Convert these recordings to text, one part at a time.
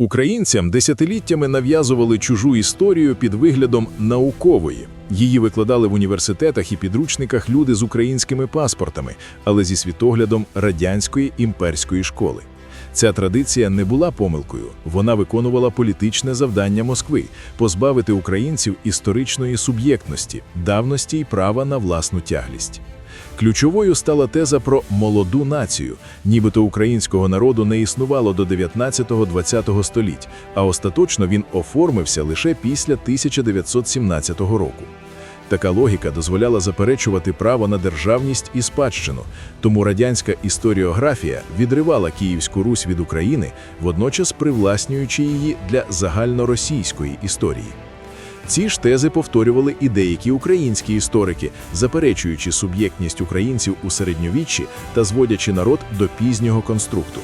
Українцям десятиліттями нав'язували чужу історію під виглядом наукової. Її викладали в університетах і підручниках люди з українськими паспортами, але зі світоглядом радянської імперської школи. Ця традиція не була помилкою, вона виконувала політичне завдання Москви позбавити українців історичної суб'єктності, давності й права на власну тяглість. Ключовою стала теза про молоду націю, нібито українського народу не існувало до 19-20 століть, а остаточно він оформився лише після 1917 року. Така логіка дозволяла заперечувати право на державність і спадщину, тому радянська історіографія відривала Київську Русь від України, водночас привласнюючи її для загальноросійської історії. Ці ж тези повторювали і деякі українські історики, заперечуючи суб'єктність українців у середньовіччі та зводячи народ до пізнього конструкту.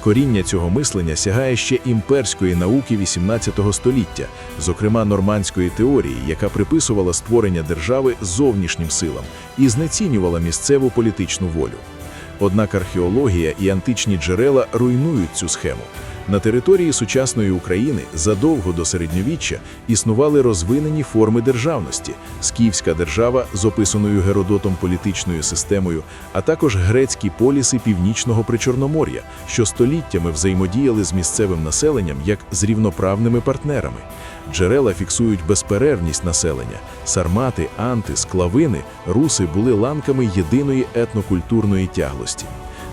Коріння цього мислення сягає ще імперської науки XVIII століття, зокрема нормандської теорії, яка приписувала створення держави зовнішнім силам і знецінювала місцеву політичну волю. Однак археологія і античні джерела руйнують цю схему. На території сучасної України задовго до середньовіччя існували розвинені форми державності: скіфська держава з описаною Геродотом політичною системою, а також грецькі поліси північного причорномор'я, що століттями взаємодіяли з місцевим населенням як з рівноправними партнерами. Джерела фіксують безперервність населення. Сармати, анти, склавини, руси були ланками єдиної етнокультурної тяглості.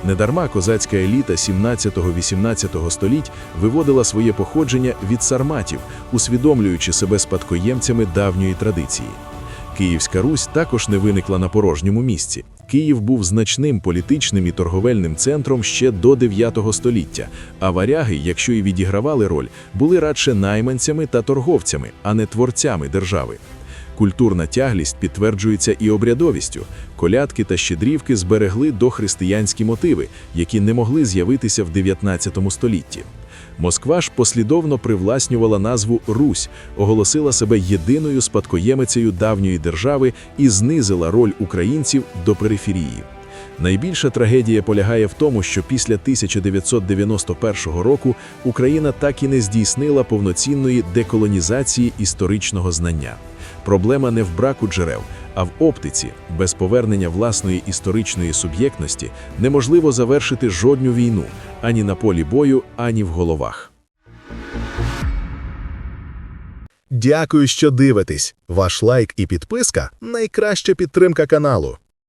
Недарма козацька еліта 17-18 століть виводила своє походження від сарматів, усвідомлюючи себе спадкоємцями давньої традиції. Київська Русь також не виникла на порожньому місці. Київ був значним політичним і торговельним центром ще до 9 століття, а варяги, якщо і відігравали роль, були радше найманцями та торговцями, а не творцями держави. Культурна тяглість підтверджується і обрядовістю. Колядки та щедрівки зберегли дохристиянські мотиви, які не могли з'явитися в 19 столітті. Москва ж послідовно привласнювала назву Русь, оголосила себе єдиною спадкоємицею давньої держави і знизила роль українців до периферії. Найбільша трагедія полягає в тому, що після 1991 року Україна так і не здійснила повноцінної деколонізації історичного знання. Проблема не в браку джерел, а в оптиці. Без повернення власної історичної суб'єктності неможливо завершити жодну війну ані на полі бою, ані в головах. Дякую, що дивитесь. Ваш лайк і підписка найкраща підтримка каналу.